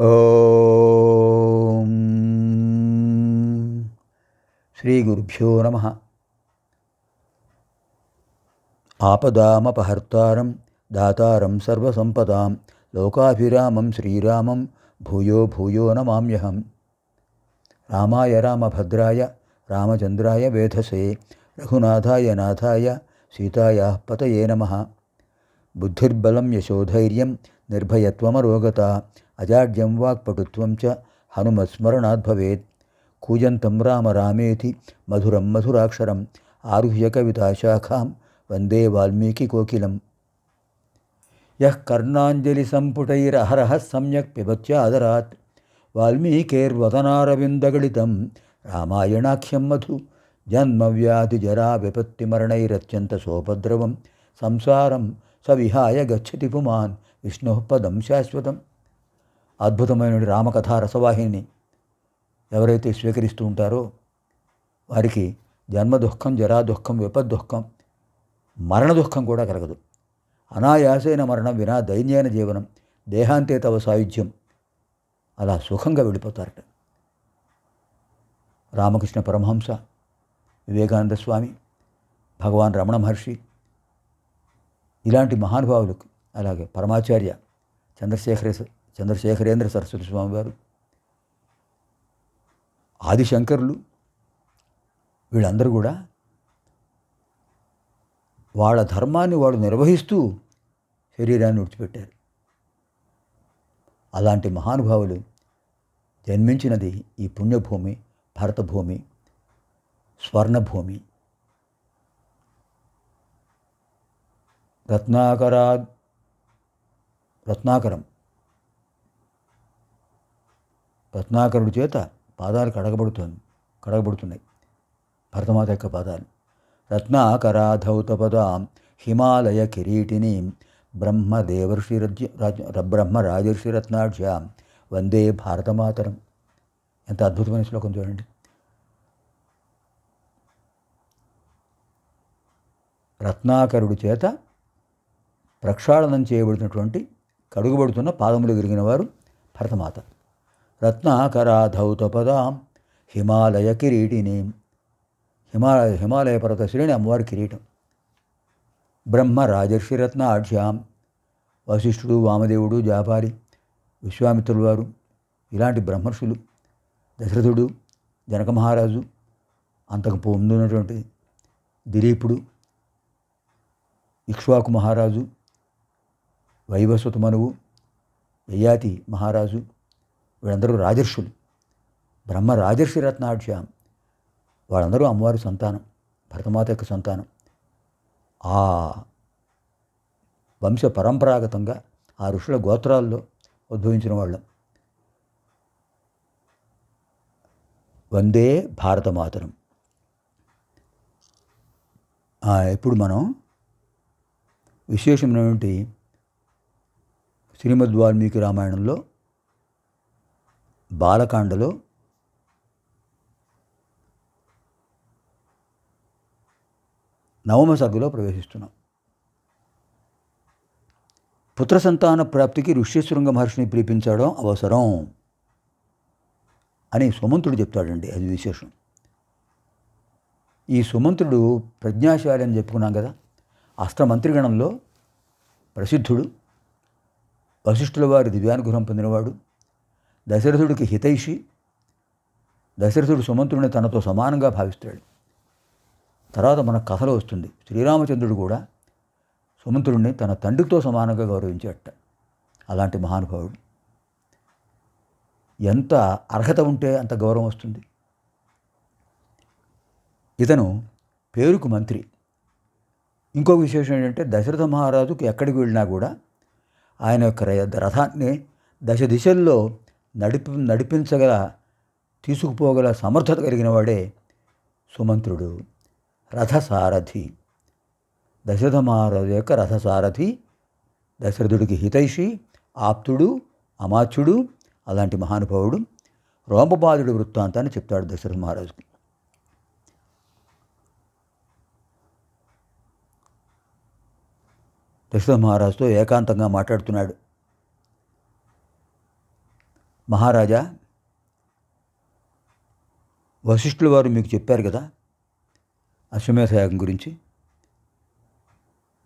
ఓం శ్రీ గురుభ్యో నమ. ఆపదామపహర్తారం దాతారం సర్వసంపదాం లోకాభిరామం శ్రీరామం భూయో భూయో నమామ్యహం. రామాయ రామభద్రాయ రామచంద్రాయ వేధసే రఘునాథాయ నాథాయ సీతాయా పతయే నమ. బుద్ధిర్బలం యశోధైర్యం నిర్భయత్వమరోగత అజాడ్యం వాక్పటుత్వం చ హనుమస్మరణాద్ భవేత్. కూజంతం రామ రామేతి మధురం మధురాక్షరం ఆరుహ్య కవితాశాఖాం వందే వాల్మీకి కోకిలం. యః కర్ణాంజలిసంపుటైరహరः సమ్యక్ పిబత్యాదరాత్. వాల్మీకేర్వదనారవిందగళితం రామాయణాఖ్యం మధు. జన్మవ్యాధిజరా విపత్తిమరణైరత్యంత సోపద్రవం. సంసారం సవిహాయ గచ్చతి పుమాన్. విష్ణుః పదం శాశ్వతం. అద్భుతమైన రామకథా రసవాహిని ఎవరైతే స్వీకరిస్తూ ఉంటారో వారికి జన్మ దుఃఖం జరా దుఃఖం మరణ దుఃఖం కూడా కలగదు. అనాయాసైన మరణం వినా దైన్యైన జీవనం దేహాంతే తవ సాయుధ్యం అలా సుఖంగా వెళ్ళిపోతారట. రామకృష్ణ పరమహంస వివేకానంద స్వామి భగవాన్ రమణ మహర్షి ఇలాంటి మహానుభావులకు అలాగే పరమాచార్య చంద్రశేఖర చంద్రశేఖరేంద్ర సరస్వతి స్వామి గారు ఆదిశంకరులు వీళ్ళందరూ కూడా వాళ్ళ ధర్మాన్ని వాళ్ళు నిర్వహిస్తూ శరీరాన్ని విడిచిపెట్టారు. అలాంటి మహానుభావులు జన్మించినది ఈ పుణ్యభూమి భరతభూమి స్వర్ణభూమి. రత్నాకరా రత్నాకరం. రత్నాకరుడి చేత పాదాలు కడగబడుతుంది కడగబడుతున్నాయి. భరతమాత యొక్క పాదాలు. రత్నాకరాధౌతపదాం హిమాలయ కిరీటిని బ్రహ్మదేవర్షి బ్రహ్మ రాజర్షి రత్నాఢ్యాం వందే భారతమాతరం. ఎంత అద్భుతమైన శ్లోకం చూడండి. రత్నాకరుడి చేత ప్రక్షాళనం చేయబడినటువంటి కడుగుబడుతున్న పాదములు విరిగిన వారు భరతమాత. రత్నాకరాధౌతపదాం హిమాలయ కిరీటిని. హిమాలయ హిమాలయ పర్వత శ్రేణి అమ్మవారి కిరీటం. బ్రహ్మ రాజర్షి రత్నాఢ్యాం వశిష్ఠుడు వామదేవుడు జాపారి విశ్వామిత్రుల వారు ఇలాంటి బ్రహ్మర్షులు దశరథుడు జనక మహారాజు అంతకు పొందున్నటువంటి దిలీపుడు ఇక్ష్వాకు మహారాజు వైవస్వత మనువు యయాతి మహారాజు వీళ్ళందరూ రాజర్షులు. బ్రహ్మ రాజర్షి రత్నాఢ్యాం వాళ్ళందరూ అమ్మవారి సంతానం భరతమాత యొక్క సంతానం. ఆ వంశ పరంపరాగతంగా ఆ ఋషుల గోత్రాల్లో ఉద్భవించిన వాళ్ళం. వందే భారతమాతరం. ఇప్పుడు మనం విశేషమైనటువంటి శ్రీమద్ వాల్మీకి రామాయణంలో బాలకాండలో నవమ సర్గలో ప్రవేశిస్తున్నాం. పుత్ర సంతాన ప్రాప్తికి ఋష్యశృంగ మహర్షిని పిలిపించడం అవసరం అని సుమంతుడు చెప్తాడండి అది విశేషం. ఈ సుమంతుడు ప్రజ్ఞాశాలి అని చెప్పుకున్నాం కదా అస్త్రమంత్రిగణంలో ప్రసిద్ధుడు వశిష్ఠుల వారి దివ్యానుగ్రహం పొందినవాడు దశరథుడికి హితైషి దశరథుడు సుమంతుడిని తనతో సమానంగా భావిస్తాడు. తర్వాత మన కథలో వస్తుంది శ్రీరామచంద్రుడు కూడా సుమంత్రుడిని తన తండ్రితో సమానంగా గౌరవించేట. అలాంటి మహానుభావుడు. ఎంత అర్హత ఉంటే అంత గౌరవం వస్తుంది. ఇతను పేరుకు మంత్రి. ఇంకొక విశేషం ఏంటంటే దశరథ మహారాజుకు ఎక్కడికి వెళ్ళినా కూడా ఆయన యొక్క రథాన్ని దశ దిశల్లో నడిపి నడిపించగల తీసుకుపోగల సమర్థత కలిగిన వాడే సుమంత్రుడు. రథసారథి. దశరథ మహారాజు యొక్క రథసారథి. దశరథుడికి హితైషి ఆప్తుడు అమాత్యుడు అలాంటి మహానుభావుడు. రోమపాదుడి వృత్తాంతాన్ని చెప్తాడు దశరథ మహారాజుకి దశరథ మహారాజుతో ఏకాంతంగా మాట్లాడుతున్నాడు. మహారాజా వశిష్ఠుల వారు మీకు చెప్పారు కదా అశ్వమేధ యాగం గురించి.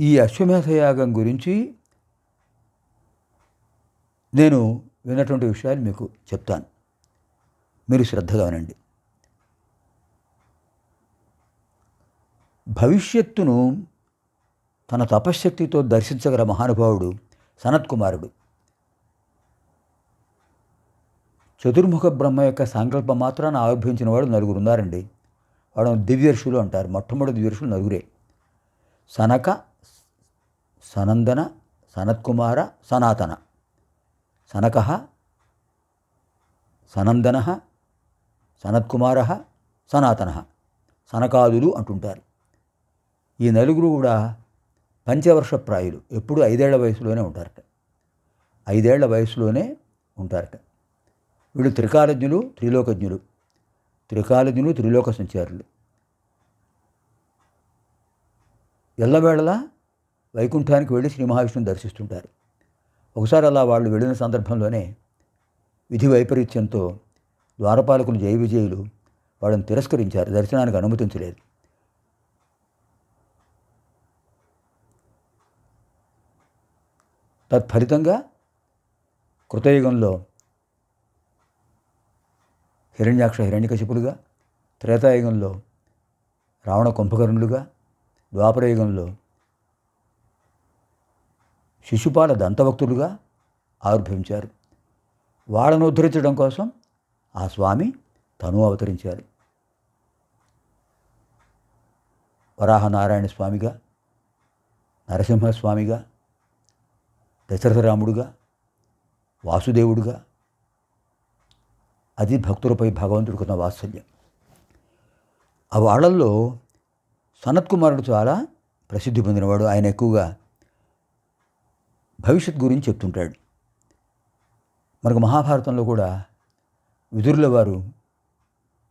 ఈ అశ్వమేధ యాగం గురించి నేను విన్నటువంటి విషయాలు మీకు చెప్తాను. మీరు శ్రద్ధగా వినండి. భవిష్యత్తును తన తపశ్శక్తితో దర్శించగల మహానుభావుడు సనత్కుమారుడు. చతుర్ముఖ బ్రహ్మ యొక్క సంకల్పం మాత్రాన్ని ఆవిర్భవించిన వాడు నలుగురు ఉన్నారండి. వాడు దివ్యర్షులు అంటారు. మొట్టమొదటి దివ్యర్షులు నలుగురే. సనక సనందన సనత్కుమార సనాతన. సనక సనందన సనత్కుమార సనాతన. సనకాదులు అంటుంటారు. ఈ నలుగురు కూడా పంచవర్ష ప్రాయులు. ఎప్పుడు ఐదేళ్ళ వయసులోనే ఉంటారట. ఐదేళ్ళ వయసులోనే ఉంటారట. వీళ్ళు త్రికాలజ్ఞులు త్రిలోకజ్ఞులు. త్రికాలజ్ఞులు త్రిలోక సంచారులు. ఎల్లవేళలా వైకుంఠానికి వెళ్ళి శ్రీ మహావిష్ణుని దర్శిస్తుంటారు. ఒకసారి అలా వాళ్ళు వెళ్ళిన సందర్భంలోనే విధి వైపరీత్యంతో ద్వారపాలకులు జయ విజయులు వాళ్ళని తిరస్కరించారు. దర్శనానికి అనుమతించలేదు. తత్ఫలితంగా కృతయుగంలో హిరణ్యాక్ష హిరణ్యకశిపులుగా త్రేతాయుగంలో రావణ కుంభకర్ణులుగా ద్వాపరయుగంలో శిశుపాల దంతభక్తులుగా ఆవిర్భవించారు. వాళ్ళను ఉద్ధరించడం కోసం ఆ స్వామి తను అవతరించారు. వరాహనారాయణ స్వామిగా నరసింహస్వామిగా దశరథరాముడుగా వాసుదేవుడుగా అది భక్తులపై భగవంతుడికి ఉన్న వాత్సల్యం. ఆ వాళ్ళల్లో సనత్ కుమారుడు చాలా ప్రసిద్ధి పొందినవాడు. ఆయన ఎక్కువగా భవిష్యత్ గురించి చెప్తుంటాడు. మనకు మహాభారతంలో కూడా విదురుల వారు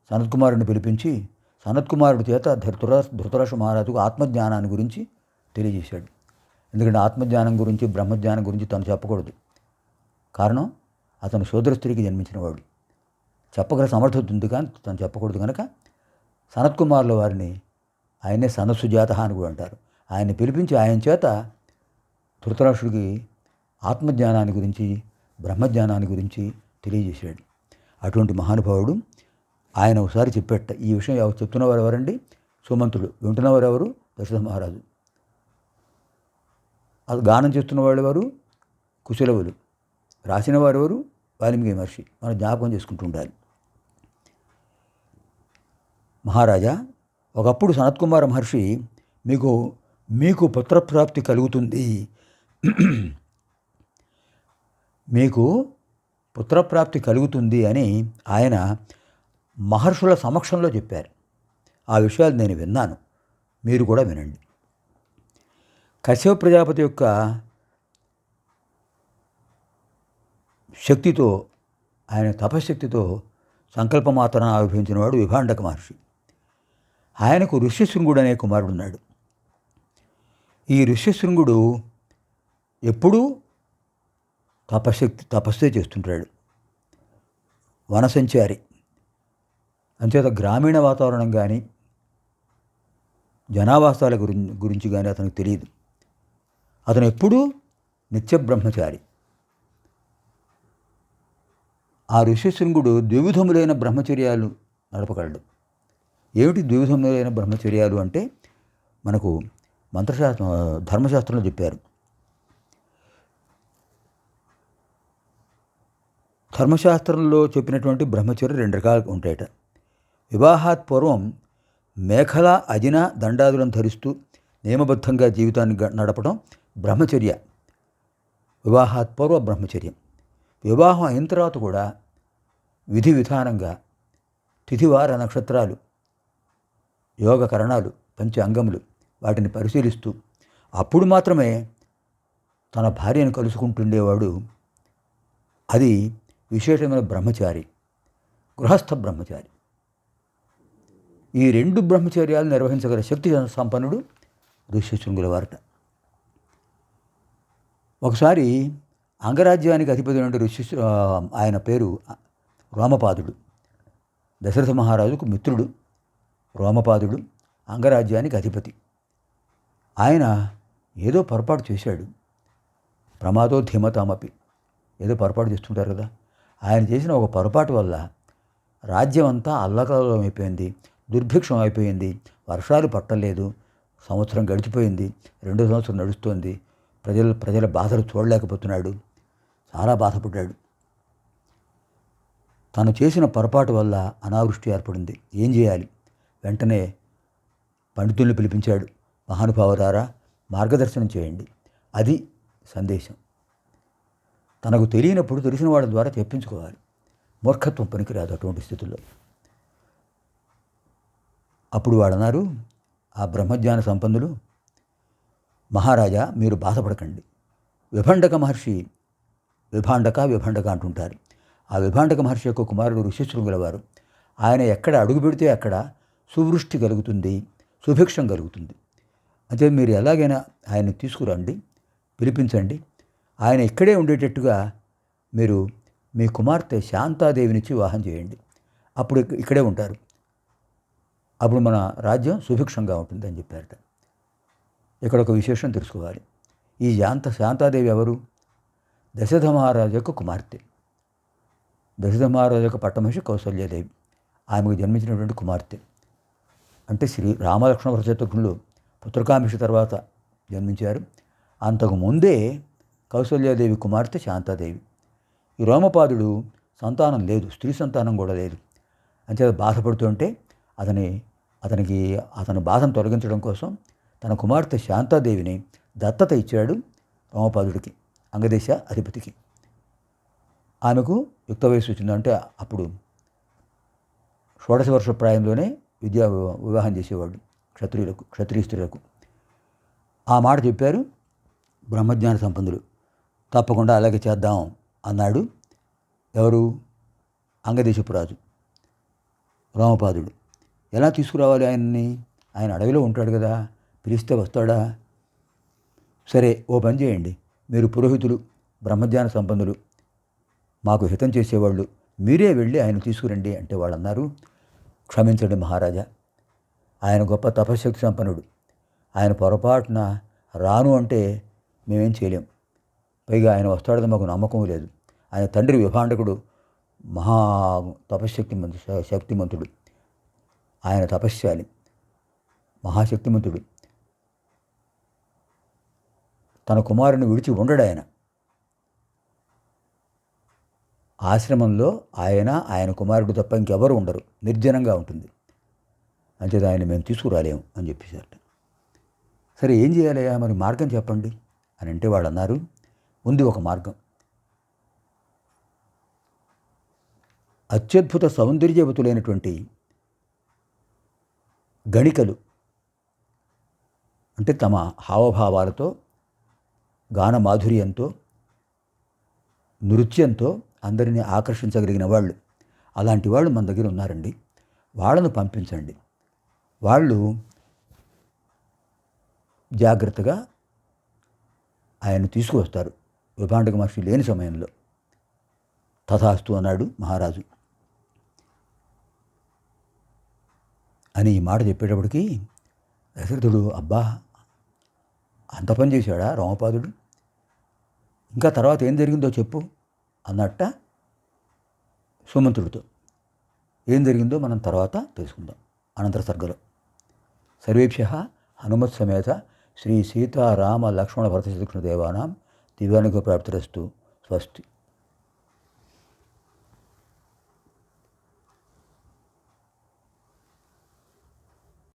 సనత్ కుమారుడిని పిలిపించి సనత్ కుమారుడి చేత ధృతరా ధృతరాష్ట్ర మహారాజుకు ఆత్మజ్ఞానాన్ని గురించి తెలియజేశాడు. ఎందుకంటే ఆత్మజ్ఞానం గురించి బ్రహ్మజ్ఞానం గురించి తను చెప్పకూడదు. కారణం అతను శూద్ర స్త్రీకి జన్మించినవాడు. చెప్పగల సమర్థత ఉంది కానీ తను చెప్పకూడదు కనుక సనత్ కుమారుల వారిని ఆయనే సనత్సుజాత అని కూడా అంటారు. ఆయన్ని పిలిపించి ఆయన చేత ధృతరాష్ట్రుడికి ఆత్మజ్ఞానాన్ని గురించి బ్రహ్మజ్ఞానాన్ని గురించి తెలియజేశాడు. అటువంటి మహానుభావుడు ఆయన ఒకసారి చెప్పేట ఈ విషయం ఎవరు చెప్తున్నవారు ఎవరండి? సుమంతుడు వింటున్నవారు ఎవరు? దశరథ మహారాజు. అది గానం చేస్తున్న వాళ్ళు ఎవరు? కుశలవులు. రాసిన వారెవరు వాల్మీకి మహర్షి. మనం జ్ఞాపకం చేసుకుంటూ ఉండాలి. మహారాజా ఒకప్పుడు సనత్కుమార మహర్షి మీకు మీకు పుత్రప్రాప్తి కలుగుతుంది. మీకు పుత్రప్రాప్తి కలుగుతుంది అని ఆయన మహర్షుల సమక్షంలో చెప్పారు. ఆ విషయాలు నేను విన్నాను. మీరు కూడా వినండి. కశ్యప ప్రజాపతి యొక్క శక్తితో ఆయన తపశక్తితో సంకల్పమాత్రాన ఆవిర్భవించిన వాడు విభాండక మహర్షి. ఆయనకు ఋష్యశృంగుడు అనే కుమారుడు ఉన్నాడు ఈ ఋష్యశృంగుడు ఎప్పుడూ తపశక్తి తపస్సే చేస్తుంటాడు. వనసంచారి. అంచేత గ్రామీణ వాతావరణం కానీ జనావాసాల గురించి గురించి కానీ అతనికి తెలియదు. అతను ఎప్పుడూ నిత్య బ్రహ్మచారి. ఆ ఋష్యశృంగుడు ద్విధములైన బ్రహ్మచర్యాలు నడపగలడు. ఏమిటి ద్వివిధములైన బ్రహ్మచర్యాలు అంటే? మనకు మంత్రశాస్త్రం ధర్మశాస్త్రంలో చెప్పారు. ధర్మశాస్త్రంలో చెప్పినటువంటి బ్రహ్మచర్య రెండు రకాలు ఉంటాయట. వివాహాత్ పూర్వం మేఖల అజిన దండాదులను ధరిస్తూ నియమబద్ధంగా జీవితాన్ని నడపడం బ్రహ్మచర్య. వివాహాత్ పూర్వ బ్రహ్మచర్యం. వివాహం అయిన తర్వాత కూడా విధి విధానంగా తిథివార నక్షత్రాలు యోగ కరణాలు పంచ అంగములు వాటిని పరిశీలిస్తూ అప్పుడు మాత్రమే తన భార్యను కలుసుకుంటుండేవాడు. అది విశేషమైన బ్రహ్మచారి గృహస్థ బ్రహ్మచారి. ఈ రెండు బ్రహ్మచర్యాలు నిర్వహించగల శక్తి సంపన్నుడు ఋష్యశృంగుల వారట ఒకసారి అంగరాజ్యానికి అధిపతి నుండి ఋషి ఆయన పేరు రామపాదుడు దశరథ మహారాజుకు మిత్రుడు. రోమపాదుడు అంగరాజ్యానికి అధిపతి. ఆయన ఏదో పొరపాటు చేశాడు. ప్రమాదో ధీమతామపి ఏదో పొరపాటు చేస్తుంటారు కదా. ఆయన చేసిన ఒక పొరపాటు వల్ల రాజ్యం అంతా అల్లకల్లోలం అయిపోయింది దుర్భిక్షం అయిపోయింది వర్షాలు పట్టలేదు సంవత్సరం గడిచిపోయింది రెండో సంవత్సరం నడుస్తోంది ప్రజలు ప్రజల బాధలు చూడలేకపోతున్నాడు చాలా బాధపడ్డాడు. తను చేసిన పొరపాటు వల్ల అనావృష్టి ఏర్పడింది. ఏం చేయాలి? వెంటనే పండితుల్ని పిలిపించాడు. మహానుభావరారా మార్గదర్శనం చేయండి. అది సందేశం. తనకు తెలియనప్పుడు తెలిసిన వాళ్ళ ద్వారా తెప్పించుకోవాలి. మూర్ఖత్వం పనికిరాదు అటువంటి స్థితుల్లో. అప్పుడు వాడన్నారు ఆ బ్రహ్మజ్ఞాన సంపన్నులు మహారాజా మీరు బాధపడకండి. విభండక మహర్షి విభాండక విభండక అంటుంటారు. ఆ విభాండక మహర్షి యొక్క కుమారుడు ఋషిశృంగుల వారు. ఆయన ఎక్కడ అడుగు పెడితే అక్కడ సువృష్టి కలుగుతుంది సుభిక్షం కలుగుతుంది. అంటే మీరు ఎలాగైనా ఆయన్ని తీసుకురండి పిలిపించండి. ఆయన ఇక్కడే ఉండేటట్టుగా మీరు మీ కుమార్తె శాంతాదేవినిచ్చి వివాహం చేయండి. అప్పుడు ఇక్కడే ఉంటారు. అప్పుడు మన రాజ్యం సుభిక్షంగా ఉంటుంది అని చెప్పారట. ఇక్కడ ఒక విశేషం తెలుసుకోవాలి. ఈ శాంత శాంతాదేవి ఎవరు? దశరథ మహారాజు యొక్క కుమార్తె. దశరథ మహారాజు యొక్క పట్టమహిషి కౌసల్యాదేవి. ఆమెకు జన్మించినటువంటి కుమార్తె. అంటే శ్రీ రామలక్ష్మణ వ్రతశత్రుఘ్నులు పుత్రకాంక్ష తర్వాత జన్మించారు. అంతకు ముందే కౌసల్యాదేవి కుమార్తె శాంతాదేవి. ఈ రోమపాదుడు సంతానం లేదు స్త్రీ సంతానం కూడా లేదు. అంతే బాధపడుతుంటే అతని అతనికి అతని బాధను తొలగించడం కోసం తన కుమార్తె శాంతాదేవిని దత్తత ఇచ్చాడు రోమపాదుడికి అంగదేశ అధిపతికి. ఆమెకు యుక్త వయసు వచ్చిందంటే అప్పుడు షోడశ వర్ష ప్రాయంలోనే విద్యా వివాహం చేసేవాడు క్షత్రియులకు క్షత్రియ స్త్రీలకు. ఆ మాట చెప్పారు బ్రహ్మజ్ఞాన సంపన్నులు. తప్పకుండా అలాగే చేద్దాం అన్నాడు ఎవరు? అంగదేశపు రాజు. రామపాదుడు. ఎలా తీసుకురావాలి ఆయన్ని? ఆయన అడవిలో ఉంటాడు కదా పిలిస్తే వస్తాడా? సరే ఓ పని చేయండి. మీరు పురోహితులు బ్రహ్మజ్ఞాన సంపన్నులు మాకు హితం చేసేవాళ్ళు మీరే వెళ్ళి ఆయన తీసుకురండి అంటే వాళ్ళు అన్నారు క్షమించండి మహారాజా. ఆయన గొప్ప తపశక్తి సంపన్నుడు. ఆయన పొరపాటున రాను అంటే మేమేం చేయలేం. పైగా ఆయన వస్తాడని మాకు నమ్మకం లేదు. ఆయన తండ్రి విభాండకుడు మహా తపశక్తిమంతు శక్తిమంతుడు. ఆయన తపశ్శాలి మహాశక్తిమంతుడు. తన కుమారుని విడిచి ఉండడు ఆయన ఆశ్రమంలో ఆయన ఆయన కుమారుడు తప్ప ఇంకెవరు ఉండరు. నిర్జనంగా ఉంటుంది. అంచేది ఆయన మేము తీసుకురాలేము అని చెప్పేశారట. సరే ఏం చేయాలయ్యా మరి మార్గం చెప్పండి అని అంటే వాళ్ళు అన్నారు ఉంది ఒక మార్గం. అత్యద్భుత సౌందర్యవతులైనటువంటి గణికలు అంటే తమ హావభావాలతో గాన మాధుర్యంతో నృత్యంతో అందరినీ ఆకర్షించగలిగిన వాళ్ళు. అలాంటి వాళ్ళు మన దగ్గర ఉన్నారండి. వాళ్ళను పంపించండి. వాళ్ళు జాగ్రత్తగా ఆయన తీసుకువస్తారు. విభాండక మహర్షి లేని సమయంలో. తథాస్తు అన్నాడు మహారాజు. అని ఈ మాట చెప్పేటప్పటికి దశరథుడు అబ్బా అంత పని చేశాడా రామపాదుడు? ఇంకా తర్వాత ఏం జరిగిందో చెప్పు. అన్నట్ట సుమంతుడితో ఏం జరిగిందో మనం తర్వాత తెలుసుకుందాం. అనంతర సర్గలో. సర్వేభ్య హనుమత్ సమేత శ్రీ సీతారామ లక్ష్మణ భరత శ్రీకృష్ణ దేవానాం దివ్యానికి ప్రాప్తిరస్తు స్వస్తి.